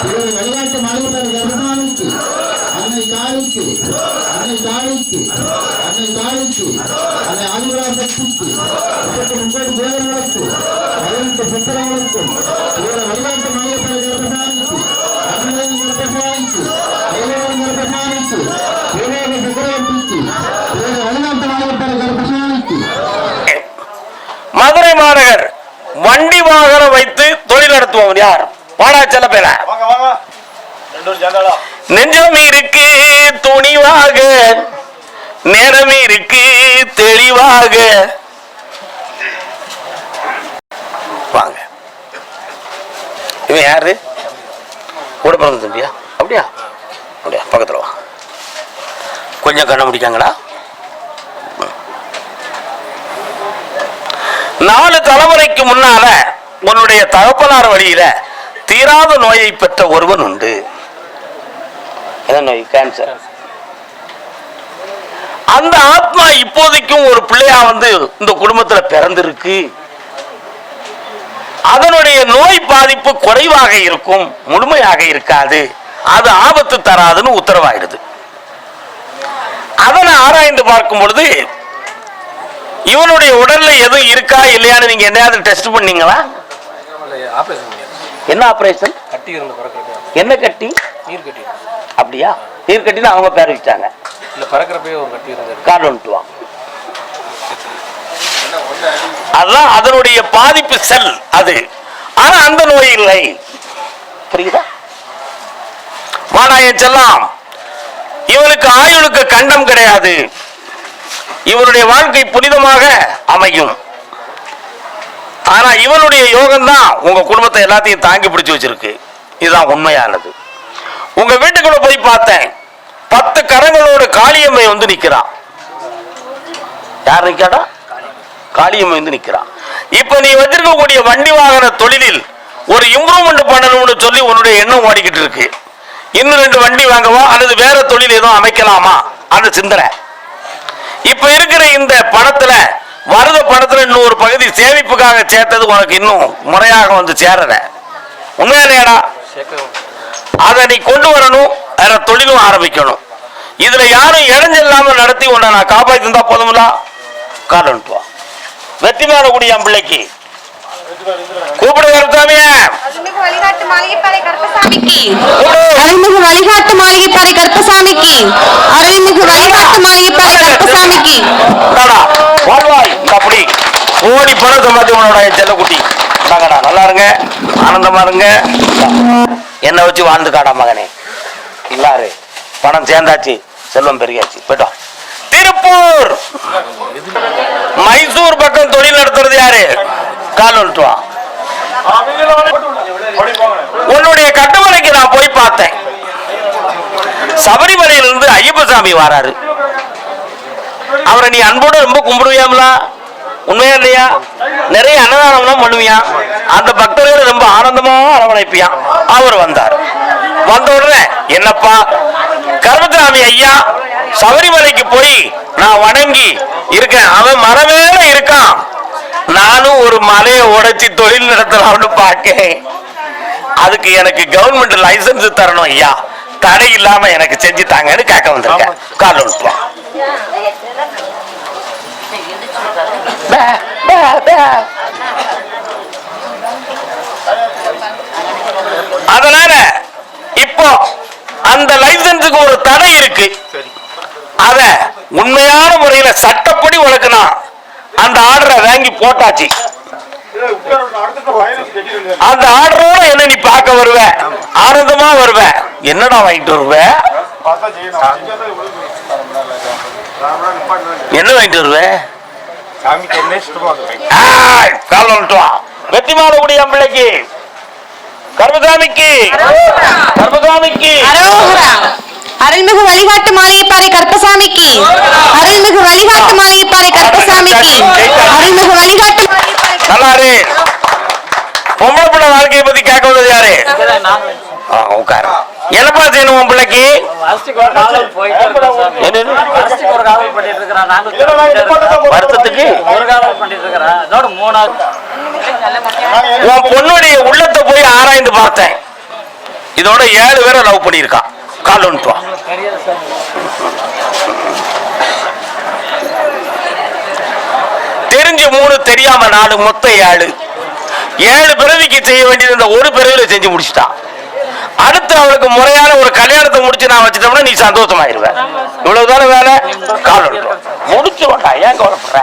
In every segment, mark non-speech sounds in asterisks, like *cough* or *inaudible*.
புலவர் வழிகாட்டு மாளிகை கருமானுக்கு அன்னை காளிக்கு. அன்னை காளிக்கு. அன்னை காளிக்கு. அன்னை ஆதிபரா சக்திக்கு முப்பத்தி முப்பது தேவர்களுக்கும் பதினெட்டு சித்திரங்களுக்கும் புலவர் வழிகாட்டு மாளிகை கருமானுக்கு அன்னை கருமானுக்கு தேவரும் கருமானுக்கு தேவர சக்கரவர்த்திக்கு. புலவர் வழிகாட்டு மாளிகை கருமானுக்கு மதுரை மாநகர் வண்டி வாகனம் வைத்து தொழில் நடத்துவோம் யார்? வாடா செல்ல பேர வாங்க வாங்க ரெண்டு பேரும் சேர்ந்தாளா நெஞ்சம் இருக்கு துணிவாக நேரம் இருக்கு தெளிவாக. வாங்க. இவன் யாரு? கூட பிறந்த தம்பியா? அப்படியா? அப்படியா பக்கத்துல வா. கொஞ்சம் கண்ண முடிக்காங்களா நாலு தலைமுறைக்கு முன்னால உன்னுடைய தகப்பனார் வழியில தீராத நோயை பெற்ற ஒருவன் உண்டு. என்ன நோய் கேன்சர் அந்த ஆத்மா இப்போதைக்கும் ஒரு பிள்ளையா வந்து இந்த குடும்பத்துல பிறந்திருக்கு. அதனுடைய நோய் பாதிப்பு குறைவாக இருக்கும் முழுமையாக இருக்காது. அது ஆபத்து தராதுன்னு உத்தரவாயிடுது. அதனை ஆராய்ந்து பார்க்கும் பொழுது இவனுடைய உடல்ல எதுவும் இருக்கா இல்லையான்னு நீங்க என்னையாவது டெஸ்ட் பண்ணீங்களா? ஆப்ரேஷன் என்ன ஆபரேஷன் கட்டி இருந்து பறக்கிறப்ப என்ன கட்டி? நீர் கட்டி அப்படியா? நீர் கட்டின்னு அவங்க பேர் வச்சாங்க இல்லை பறக்கிறப்பே ஒரு கட்டி இருந்தது அதனுடைய பாதிப்பு செல் அது. ஆனா அந்த நோய் இல்லை. புரியுதா? மாநாயன் செல்லாம் இவனுக்கு ஆயுளுக்கு கண்டம் கிடையாது. இவனுடைய வாழ்க்கை புனிதமாக அமையும். ஆனா இவனுடைய யோகம் தான் உங்க குடும்பத்தை எல்லாத்தையும் தாங்கி பிடிச்சு வச்சிருக்கு. இதுதான் உண்மையானது. உங்க வீட்டுக்குள்ள போய் பார்த்தேன். பத்து கரங்களோட காளியம்மை வந்து நிக்கிறான் யார் நிக்காடா? காளியம்மை வந்து நிக்கிறான் இப்ப நீ வச்சிருக்கக்கூடிய வண்டி வாகன தொழிலில் ஒரு இம்ப்ரூவ்மெண்ட் பண்ணணும்னு சொல்லி உன்னுடைய எண்ணம் ஓடிக்கிட்டு இருக்கு. இன்னும் ரெண்டு வண்டி வாங்கவா? அல்லது வேற தொழில் எதுவும் அமைக்கலாமா? அந்த சிந்தனை. இப்ப இருக்கிற இந்த பணத்துல வருத பணத்துல இன்னும் ஒரு பகுதி சேமிப்புக்காக சேர்த்தது உனக்கு இன்னும் முறையாக வந்து சேரல. உண்மையானேடா சேர்க்க அதை நீ கொண்டு வரணும். வேற தொழிலும் ஆரம்பிக்கணும். இதுல யாரும் இடைஞ்சில்லாம நடத்தி உன்னை நான் காப்பாத்தி இருந்தா காரணம் வா வெற்றி மேலக்கூடிய என் பிள்ளைக்கு. கூப்பிடு கருத்தாமிய வழிகாட்டு மாளிகைப்பாறை கருப்பசாமிக்கு. அருள்மிகு வழிகாட்டு மாளிகைப்பாறை கருப்பசாமிக்கு. அருள்மிகு வழிகாட்டு மாளிகைப்பாறை கருப்பசாமிக்கு. வாழ்வாய் அப்படி. கோடி பணம் சம்பாதி உன்னோட செல்லக்குட்டி. நல்லா இருங்க. ஆனந்தமா இருங்க. என்னை வச்சு வாழ்ந்து காடா மகனே. இல்லாரு பணம் சேர்ந்தாச்சு செல்வம் பெருகாச்சு போயிட்டோம் திருப்பூர்! மைசூர் பக்கம் தொழில் நடத்துறது யாரு? கால் வந்துட்டு வா. உன்னுடைய கட்டுமலைக்கு நான் போய் பார்த்தேன். சபரிமலையிலிருந்து ஐயப்பசாமி வராரு. அவரை நீ அன்போட ரொம்ப கும்பிடுவியாம்ல? உண்மையா இல்லையா? நிறைய அன்னதானம்லாம் பண்ணுவியான் அந்த பக்தர்களை ரொம்ப ஆனந்தமா அரவணைப்பியான் அவர் வந்தார். வந்த உடனே என்னப்பா கருமசாமி ஐயா சபரிமலைக்கு போய் நான் வணங்கி இருக்கேன். அவன் மரமேல இருக்கான். நானும் ஒரு மலையை உடைச்சி தொழில் நடத்தலாம்னு பார்க்கேன் அதுக்கு எனக்கு கவர்மெண்ட் லைசன்ஸ் தரணும் ஐயா. தடை இல்லாம எனக்கு செஞ்சு தாங்கன்னு கேட்க வந்திருக்கேன். கால் விட்டுருவான் பே, பே, பே. *laughs* அதனால இப்போ அந்த லைசன்ஸுக்கு ஒரு தடை இருக்கு. அத உண்மையான முறையில சட்டப்படி உனக்கு நான் அந்த ஆர்டரை வாங்கி போட்டாச்சு. அந்த ஆர்டரோட என்ன நீ பார்க்க வருவ? ஆனந்தமா வருவ. என்னடா வாங்கிட்டு வருவ? கால் வந்துட்டு வா வெற்றி மாறக்கூடிய பிள்ளைக்கு. கர்மசாமிக்கு. கர்மசாமிக்கு. அருள்மிகு வழிகாட்டு மாளிகைப்பாறை கருப்பசாமிக்கு. அருள்மிகு வழிகாட்டு மாளிகைப்பாறை கருப்பசாமிக்கு. அருள்மிகு வழிகாட்டு நல்லாரு. பொம்பளை பிள்ளை வாழ்க்கை வாழ்க்கையை பத்தி கேட்க வந்தது யாரு? உட்காரு. என்னப்பா செய்யணும் உன் பிள்ளைக்கு? வருத்தத்துக்கு? உன் பொண்ணுடைய உள்ளத்தை போய் ஆராய்ந்து பார்த்தேன். இதோட ஏழு பேரை லவ் பண்ணியிருக்கான் கால் ஒன்று தெரிஞ்சு மூணு தெரியாம நாலு மொத்தம் ஏழு. ஏழு பிறவிக்கு செய்ய வேண்டியது ஒரு பிறவில செஞ்சு முடிச்சிட்டான் அடுத்து அவளுக்கு முறையான ஒரு கல்யாணத்தை முடிச்சு நான் வச்சுட்டோம்னா நீ சந்தோஷமாயிருவ. இவ்வளவுதானே வேலை? கால் ஒன்று முடிச்சு வேண்டாம் ஏன் கவலைப்படுற?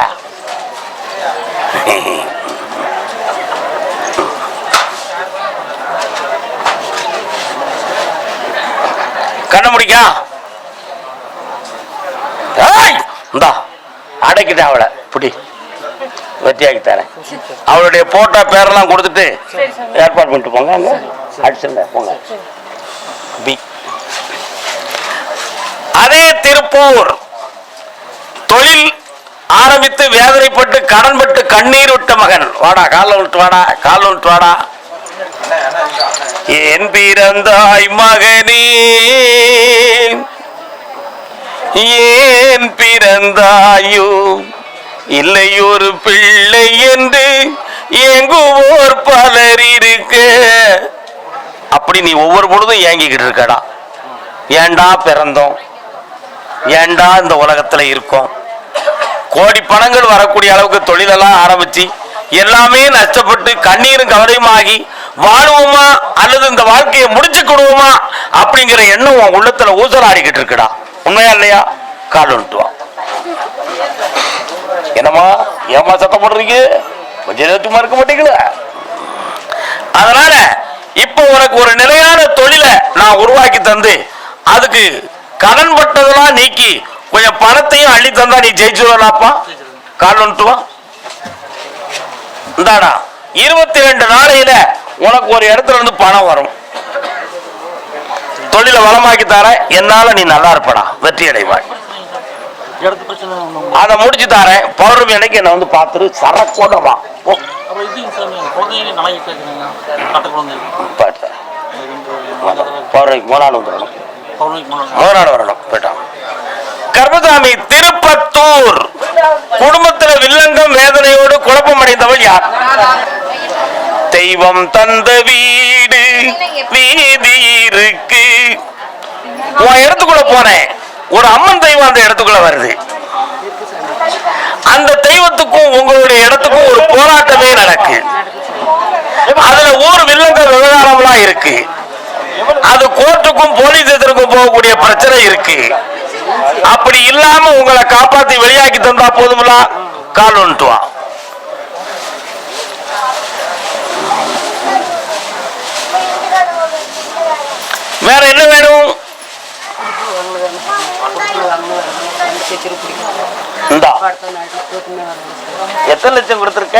கண்ண முடிக்கா. இந்தா அவளை. புடி. வெற்றியாக்கி தரேன். அவளுடைய போட்டோ பேரெல்லாம் கொடுத்துட்டு ஏற்பாடு பண்ணிட்டு போங்க அங்க போங்க. பி. அதே திருப்பூர் தொழில் ஆரம்பித்து வேதனைப்பட்டு கடன்பட்டு கண்ணீர் விட்ட மகன். வாடா கால விட்டு வாடா கால விட்டு வாடா. என் பிறந்தாய் மகனே ஏன் பிறந்தாயும் இல்லை ஒரு பிள்ளை என்று ஏங்குவோர் பலர் இருக்க. அப்படி நீ ஒவ்வொரு பொழுதும் ஏங்கிக்கிட்டு இருக்கடா. ஏன்டா பிறந்தோம்? ஏன்டா இந்த உலகத்துல இருக்கோம்? கோடி பணங்கள் வரக்கூடிய அளவுக்கு தொழிலெல்லாம் ஆரம்பிச்சு எல்லாமே நஷ்டப்பட்டு கண்ணீரும் கவலையுமாகி வாழுவோமா? அல்லது இந்த வாழ்க்கையை முடிச்சுக்கிடுவோமா அப்படிங்கிற எண்ணம் உன் உள்ளத்துல ஊசலாடிக்கிட்டு இருக்குடா. உண்மையா இல்லையா? கால் வந்துட்டு என்னம்மா ஏமா சத்தம் போடுறீங்க? கொஞ்சம் நேரத்துமா இருக்க மாட்டீங்களா? அதனால இப்ப உனக்கு ஒரு நிலையான தொழிலை நான் உருவாக்கி தந்து அதுக்கு கடன் பட்டதெல்லாம் நீக்கி கொஞ்சம் பணத்தையும் அள்ளி தந்தா நீ ஜெயிச்சுடலாப்பா கால் வந்துட்டு இந்தாடா இருபத்தி ரெண்டு நாளையில உனக்கு ஒரு இடத்துல இருந்து பணம் வரும். தொழிலை வளமாக்கி தர என்னால நீ நல்லா இருப்படா. வெற்றி அடைவாய் அதை முடிச்சு தரேன். பௌர்ணமி அன்னைக்கு என்ன வந்து பார்த்துட்டு சரக்கோட வா. பௌர்ணமிக்கு மூணு நாள் வந்துடணும் பௌர்ணமிக்கு முன்னாடி மூணு நாள் வரணும் போயிட்டான் கர்மசாமி திருப்பத்தூர். குடும்பத்துல வில்லங்கம் வேதனையோடு குழப்பம் அடைந்தவள் யார்? தெய்வம் தந்த வீடு வீதி இருக்கு. உன் இடத்துக்குள்ள போனேன். ஒரு அம்மன் தெய்வம் அந்த இடத்துக்குள்ள வருது. அந்த தெய்வத்துக்கும் உங்களுடைய இடத்துக்கும் ஒரு போராட்டமே நடக்கு. அதுல ஊர் வில்லங்க விவகாரம்லாம் இருக்கு. அது கோர்ட்டுக்கும் போலீஸ் ஸ்டேஷனுக்கும் போகக்கூடிய பிரச்சனை இருக்கு. அப்படி இல்லாம உங்களை காப்பாத்தி வெளியாக்கி தந்தா போதுமெல்லாம் கால் வந்துட்டு வா. வேற என்ன வேணும்? இந்தா. எத்தனை லட்சம் கொடுத்துருக்க?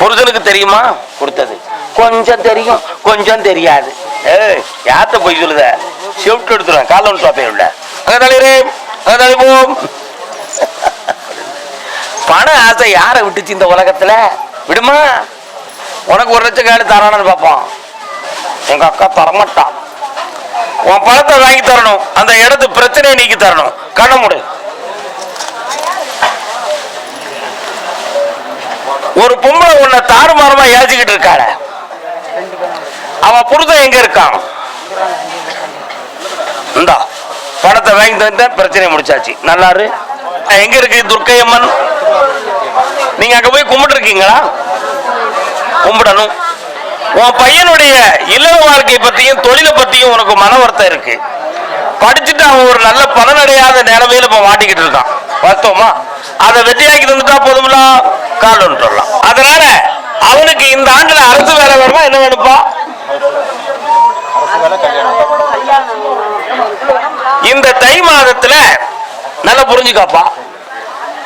புருஷனுக்கு தெரியுமா? கொடுத்தது. கொஞ்சம் தெரியும். கொஞ்சம் தெரியாது. ஏய் யார்கிட்ட போய் சொல்லுத? ஷிஃப்ட் எடுத்துருவேன். காலோன் ஒன்று சாப்பே உள்ள அங்க தலைவரே அங்க தலைவோம் பண ஆசை யாரை விட்டுச்சு இந்த உலகத்துல? விடுமா? உனக்கு ஒரு லட்சம் காடு தரானு பார்ப்போம். எங்க அக்கா தரமாட்டான் உன் பணத்தை வாங்கி தரணும். அந்த இடத்து பிரச்சனையை நீக்கி தரணும். கண்ண முடு. ஒரு பொம்பளை உன்னை தாறுமாறமா ஏசிக்கிட்டு இருக்காள. அவ புரிதம் எங்க இருக்கான்? இந்தா பணத்தை வாங்கி தந்த பிரச்சனையை முடிச்சாச்சு. நல்லாரு. எங்க இருக்கு துர்க்கையம்மன்? நீங்க அங்க போய் கும்பிட்டு இருக்கீங்களா கும்பிடணும். உன் பையனுடைய இல்லற வாழ்க்கை பத்தியும் தொழிலை பத்தியும் உனக்கு மன வருத்தம் இருக்கு. படிச்சுட்டு அவன் ஒரு நல்ல பலனடையாத நிலைமையில இப்ப மாட்டிக்கிட்டு இருக்கான். வருத்தமா? அதை வெற்றியாக்கி தந்துட்டா போதும்ல? கால் வந்துடலாம். அதனால அவனுக்கு இந்த ஆண்டுல அரசு வேலை வேணுமா என்ன வேணுப்பா இந்த தை மாதத்துல நல்லா புரிஞ்சுக்காப்பா.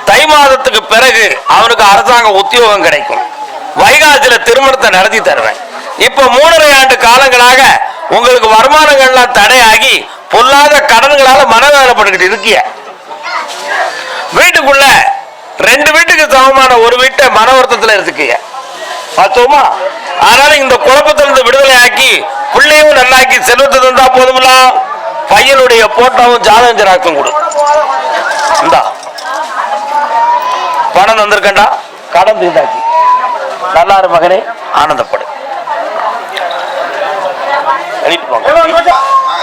தை மாதத்துக்கு பிறகு அவனுக்கு அரசாங்க உத்தியோகம் கிடைக்கும். வைகாசியில திருமணத்தை நடத்தி தருவேன். இப்ப மூணரை ஆண்டு காலங்களாக உங்களுக்கு வருமானங்கள்லாம் தடையாகி பொல்லாத கடன்களால மனவேதனைப்பட்டுக்கிட்டு இருக்கிய. வீட்டுக்குள்ள ரெண்டு வீட்டுக்கு சமமான ஒரு வீட்டை மன வருத்தத்துல இருக்குங்க பார்த்தோமா அதனால இந்த குழப்பத்திலிருந்து விடுதலை ஆக்கி பிள்ளையும் நல்லாக்கி செல்வத்தை தந்தா போதுமில்ல? பையனுடைய போட்டோவும் ஜாதகம் ஜராக்கும் கொடு. இந்தா. பணம் தந்திருக்கண்டா கடன் தீர்ந்தாச்சு நல்லா மகனே ஆனந்தப்படு.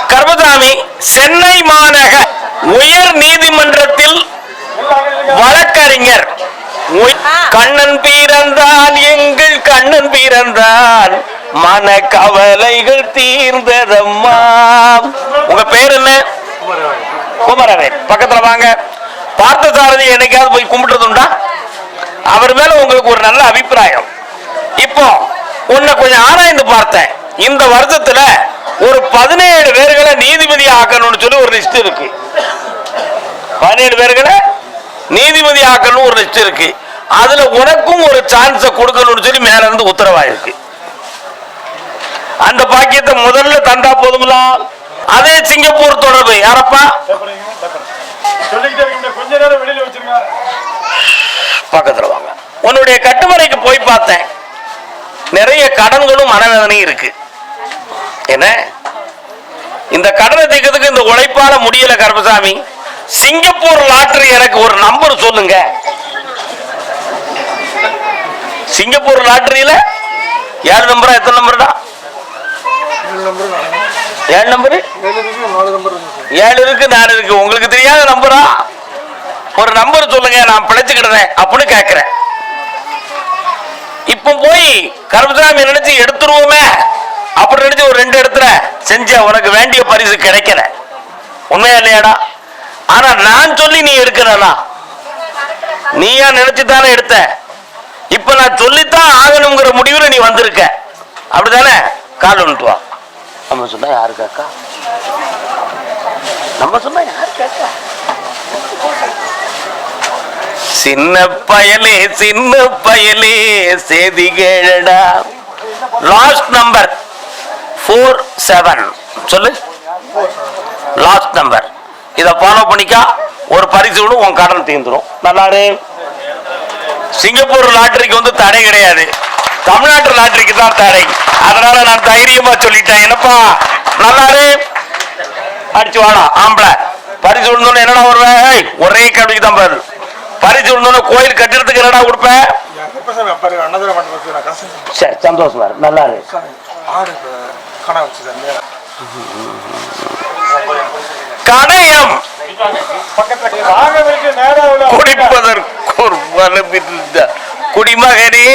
கர்மசாமி சென்னை மாநகர உயர் நீதிமன்றத்தில் வழக்கறிஞர். கண்ணன் பிறந்தான் எங்கள் கண்ணன் பிறந்தான். மன கவலைகள் தீர்ந்ததம்மா. உங்க பேர் என்ன? குமரவேல். பக்கத்துல வாங்க. பார்த்த சாரதி என்னைக்காவது போய் கும்பிட்டுறது உண்டா அவர் மேல உங்களுக்கு ஒரு நல்ல அபிப்பிராயம். இப்போ உன்னை கொஞ்சம் ஆராய்ந்து பார்த்தேன். இந்த வருஷத்துல ஒரு பதினேழு பேர்களை நீதிபதி ஆக்கணும்னு சொல்லி ஒரு லிஸ்ட் இருக்கு. பதினேழு பேர்களை நீதிபதி ஆக்கணும் ஒரு லிஸ்ட் இருக்கு. அதுல உனக்கும் ஒரு சான்ஸை கொடுக்கணும்னு சொல்லி மேல இருந்து உத்தரவாயிருக்கு. அந்த பாக்கியத்தை முதல்ல தந்தா போதுங்களா அதே சிங்கப்பூர் தொடர்பு. யாரப்பா? பக்கத்துல வாங்க. உன்னுடைய கட்டுமறைக்கு போய் பார்த்தேன். நிறைய கடன்களும் மனவேதனையும் இருக்கு. என்ன? இந்த கடனை தீர்க்கிறதுக்கு இந்த உழைப்பால முடியல கருப்பசாமி. சிங்கப்பூர் லாட்டரி எனக்கு ஒரு நம்பர் சொல்லுங்க. சிங்கப்பூர் லாட்டரியில ஏழு நம்பரா எத்தனை நம்பர்டா ஏழு நம்பரு ஏழு இருக்கு நாலு இருக்கு. உங்களுக்கு தெரியாத நம்பரா ஒரு நம்பர் சொல்லுங்க நான் பிழைச்சுக்கிடுறேன் அப்படின்னு கேட்கிறேன் இப்ப போய் கருப்பசாமி நினைச்சு எடுத்துருவோமே. அப்படி நினைச்சு ஒரு ரெண்டு இடத்துல செஞ்ச உனக்கு வேண்டிய பரிசு கிடைக்கல. உண்மையா இல்லையாடா? ஆனா நான் சொல்லி நீ எடுக்கிறனா நீயா நினைச்சு தானே எடுத்த. இப்ப நான் சொல்லித்தான் ஆகணுங்கிற முடிவுல நீ வந்திருக்க. அப்படிதானே கால் ஒன்று வா. நம்ம சொன்னா யாரு கேக்கா நம்ம சொன்னா யாரு கேக்கா சின்ன பயலே சின்ன பயலே செய்தி கேளடா. லாஸ்ட் நம்பர் ஃபோர் செவன் சொல்லு. லாஸ்ட் நம்பர் இதை ஃபாலோ பண்ணிக்கா ஒரு பரிசு விடும் உன் கடன் தீர்ந்துடும் நல்லாரு சிங்கப்பூர் லாட்டரிக்கு வந்து தடை கிடையாது. தமிழ்நாட்டு லாட்டரிக்கு தான் தடை. அதனால நான் தைரியமா சொல்லிட்டேன். என்னப்பா? நல்லாரு? அடிச்சு வாடா ஆம்பளை. பரிசு விழுந்தோன்னு என்னடா வருவேன் ஒரே கேள்விக்கு தான் பாரு பரிசு விழுந்தோன்னு கோயில் கட்டிடத்துக்கு என்னடா கொடுப்பேன் சரி சந்தோஷமா நல்லா ஆடு கணா வச்சு சார் கடையம் பக்கத்துல ராகவனுக்கு நேரம் குடிப்பதற்கு ஒரு வலுப்பிருந்த குடிமகனே.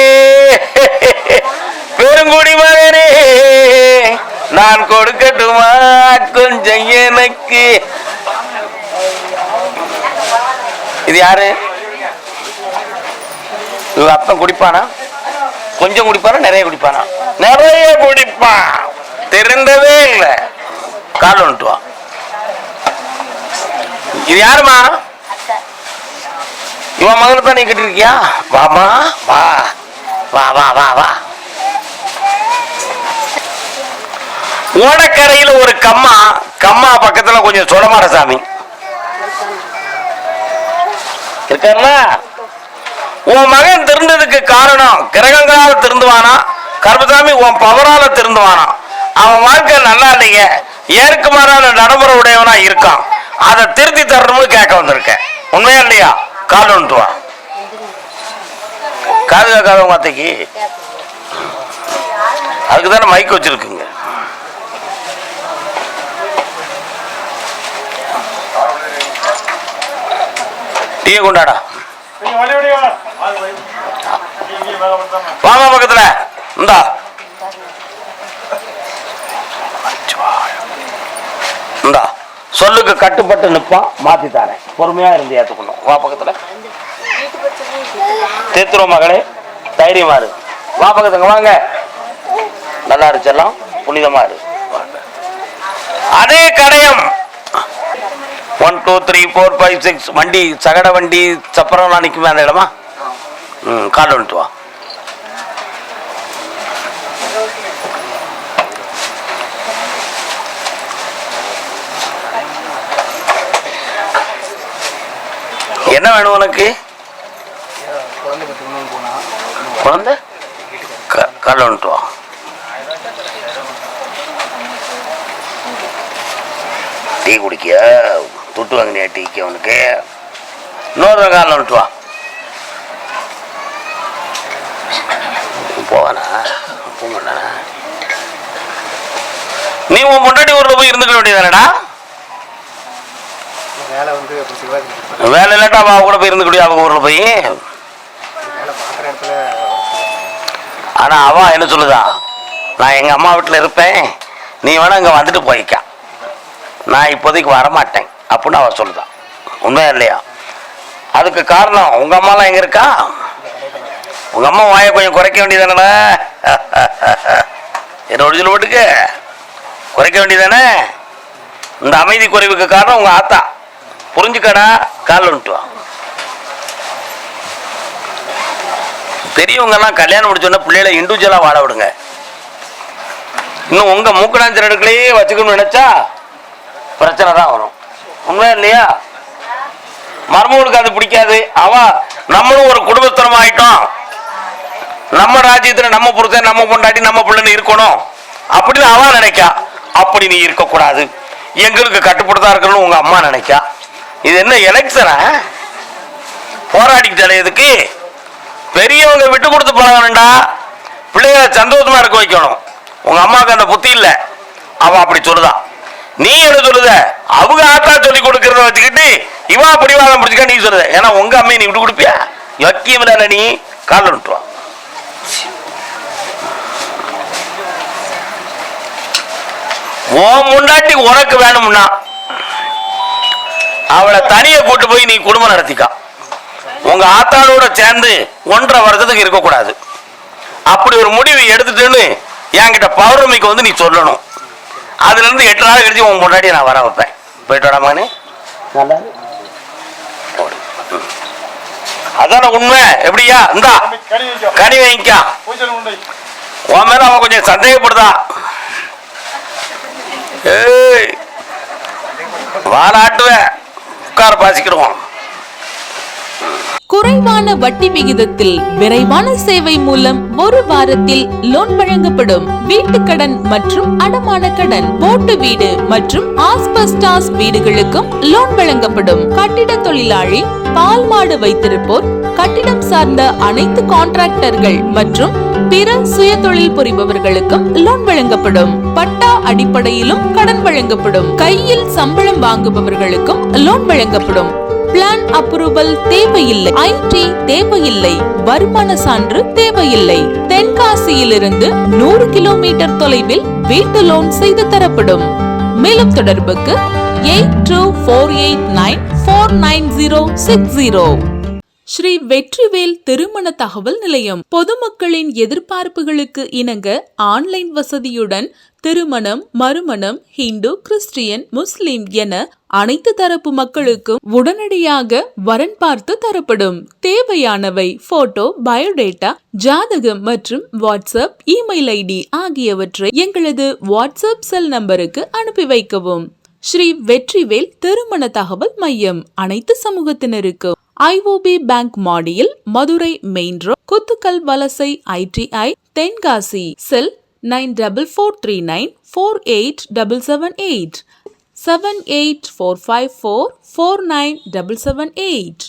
பெருங்குடிமகனே நான் கொடுக்கட்டுமா? கொஞ்சம் எனக்கு. இது யாரு? இவ அப்பன் குடிப்பானா? கொஞ்சம் குடிப்பானா? நிறைய குடிப்பானா? நிறைய குடிப்பான். தெரிந்ததே இல்லை. கால் வந்துட்டு வா. இது யாருமா இவன் மகனை தான் நீ கட்டிருக்கியா? வாமா வா. வா வா வா வா. ஓடக்கரையில் ஒரு கம்மா கம்மா பக்கத்துல கொஞ்சம் சுடமாட சாமி. உன் மகன் திருந்ததுக்கு காரணம் கிரகங்களால் திருந்துவானா? கருப்பசாமி உன் பவரால திருந்துவானா? அவன் வாழ்க்கை நல்லா இல்லைங்க. ஏற்கு மாறான நடைமுறை உடையவனா இருக்கான். அதை திருத்தி தரணும்னு கேட்க வந்திருக்கேன். உண்மையா இல்லையா? கால் ஒன்று வா காது கேட்காதவங்க அத்தைக்கு அதுக்கு தானே மைக் வச்சிருக்குங்க. டீயை கொண்டாடா. வாமா பக்கத்துல. இந்தா இந்தா சொல்லுக்கு கட்டுப்பட்டு நிற்பான் மாத்தி தாரேன். பொறுமையா இருந்து ஏத்துக்கணும். வா பக்கத்துல. தேத்துருவோம் மகளே. தைரியமா இரு. வா பக்கத்துங்க வாங்க. நல்லா இருச்செல்லாம் புனிதமா இரு. அதே Kadayam. One two three four five six வண்டி சகட வண்டி சப்பரம் நிற்குமே அந்த இடமா? ம் கால் வந்துட்டு வா. என்ன வேணும் உனக்கு? குழந்தை? க காலைல வந்துட்டு வா. டீ குடிக்க துட்டு வாங்கினியா டீக்கு அவனுக்கு இன்னொரு காலைல வந்துட்டு வா. போவானா? போமாண்ணா நீ உன் பொண்டாட்டி ஊரில் போய் இருந்துக்க வேண்டியதானடா வேலை இல்லாட்டா அவ கூட போய் இருந்துக்கூடிய அவங்க ஊரில் போய். வேலை பார்க்குற இடத்துல ஆனா அவ என்ன சொல்லுதா? நான் எங்க அம்மா வீட்டில் இருப்பேன். நீ வேணா இங்க வந்துட்டு போய்க்க. நான் இப்போதைக்கு வரமாட்டேன் அப்படின்னு அவ சொல்லுதா. உண்மையா இல்லையா? அதுக்கு காரணம் உங்க அம்மாலாம் எங்க இருக்கா? உங்க அம்மா வாயை கொஞ்சம் குறைக்க வேண்டியதானே என்ன ஒரிஜினல் போட்டுக்கு குறைக்க வேண்டியதானே இந்த அமைதி குறைவுக்கு காரணம் உங்க ஆத்தா. புரிஞ்சுக்கடா கால் வந்துட்டுவான் பெரியவங்க எல்லாம் கல்யாணம் முடிச்சோன்னா பிள்ளைகளை இண்டிவிஜுவலா வாழ விடுங்க. இன்னும் உங்க மூக்கடாஞ்சல் அடுக்கலையே வச்சுக்கணும்னு நினைச்சா பிரச்சனை தான் வரும். உண்மை இல்லையா? மர்மவனுக்கு அது பிடிக்காது. அவ நம்மளும் ஒரு குடும்பத்தனம் ஆயிட்டோம். நம்ம ராஜ்யத்துல நம்ம புருஷன் நம்ம பொண்டாட்டி நம்ம பிள்ளைன்னு இருக்கணும். அப்படின்னு அவன் நினைக்கா. அப்படி நீ இருக்கக்கூடாது. எங்களுக்கு கட்டுப்படுத்தா இருக்கணும்னு உங்க அம்மா நினைக்கா. இது என்ன எலெக்ஷனா? போராடிக்கிட்டாலே இதுக்கு. பெரியவங்க விட்டு கொடுத்து பழகணும்டா. பிள்ளைகளை சந்தோஷமா இருக்க வைக்கணும். உங்க அம்மாவுக்கு அந்த புத்தி இல்லை. அவன் அப்படி சொல்லுதான் நீ என்ன சொல்லுத? அவங்க ஆட்டா சொல்லி கொடுக்கறத வச்சுக்கிட்டு இவன் பிடிவாதம் பிடிச்சிக்க நீ சொல்லுத. ஏன்னா உங்க அம்மையை நீ விட்டு கொடுப்பியா? யக்கியம் இல்ல நீ? காலில் விட்டுருவான் உன் முண்டாட்டி உனக்கு வேணும்னா அவளை தனிய கூட்டு போய் நீ குடும்பம் நடத்திக்கா. உங்க ஆத்தாளோட சேர்ந்து ஒன்றரை வருஷத்துக்கு இருக்கக்கூடாது. அப்படி ஒரு முடிவு எடுத்துட்டுன்னு என்கிட்ட பௌர்ணமிக்கு வந்து நீ சொல்லணும். அதுல இருந்து எட்டு நாள் கழிச்சு உன் முன்னாடி நான் வர வைப்பேன். போயிட்டு வாடா மகனே. அதான உண்மை? எப்படியா? இந்தா. கனி வாங்கிக்கா. உன் மேல அவன் கொஞ்சம் சந்தேகப்படுதா? ஏய் வாலாட்டுவேன் உட்கார பாசிக்கிறோம் குறைவான வட்டி விகிதத்தில் விரைவான சேவை மூலம் ஒரு வாரத்தில் லோன் வழங்கப்படும் வீட்டு கடன் மற்றும் அடமான கடன் போட்டு வீடு மற்றும் ஆஸ்பஸ்டாஸ் வீடுகளுக்கும் லோன் வழங்கப்படும். கட்டிட தொழிலாளி பால் மாடு வைத்திருப்போர் கட்டிடம் சார்ந்த அனைத்து கான்ட்ராக்டர்கள் மற்றும் பிற சுயதொழில் புரிபவர்களுக்கும் லோன் வழங்கப்படும். பட்ட அடிப்படையிலும் கடன் வழங்கப்படும். கையில் சம்பளம் வாங்குபவர்களுக்கும் லோன் வழங்கப்படும். பிளான் அப்ரூவல் தேவையில்லை. ஐடி தேவையில்லை. வருமான சான்று தேவையில்லை. தென்காசியிலிருந்து நூறு கிலோமீட்டர் தொலைவில் வீட்டு லோன் செய்து தரப்படும். மேலும் தொடர்புக்கு eight two four eight nine four nine zero six zero. Sri Vetrivel திருமண தகவல் நிலையம். பொதுமக்களின் எதிர்பார்ப்புகளுக்கு இணங்க ஆன்லைன் வசதியுடன் திருமணம் மறுமணம் ஹிந்து கிறிஸ்டியன் முஸ்லிம் என அனைத்து தரப்பு மக்களுக்கும் உடனடியாக வரன் பார்த்து தரப்படும். தேவையானவை போட்டோ பயோடேட்டா ஜாதகம் மற்றும் வாட்ஸ்அப் இமெயில் ஐடி ஆகியவற்றை எங்களது வாட்ஸ்அப் செல் நம்பருக்கு அனுப்பி வைக்கவும். ஸ்ரீ வெற்றிவேல் திருமண தகவல் மையம் அனைத்து சமூகத்தினருக்கும். ஐஓபி பேங்க் மாடியில் Madurai main road Kuthukkal Valasai ITI Tenkasi cell nine double four three nine four eight double seven eight seven eight four five four four nine double seven eight.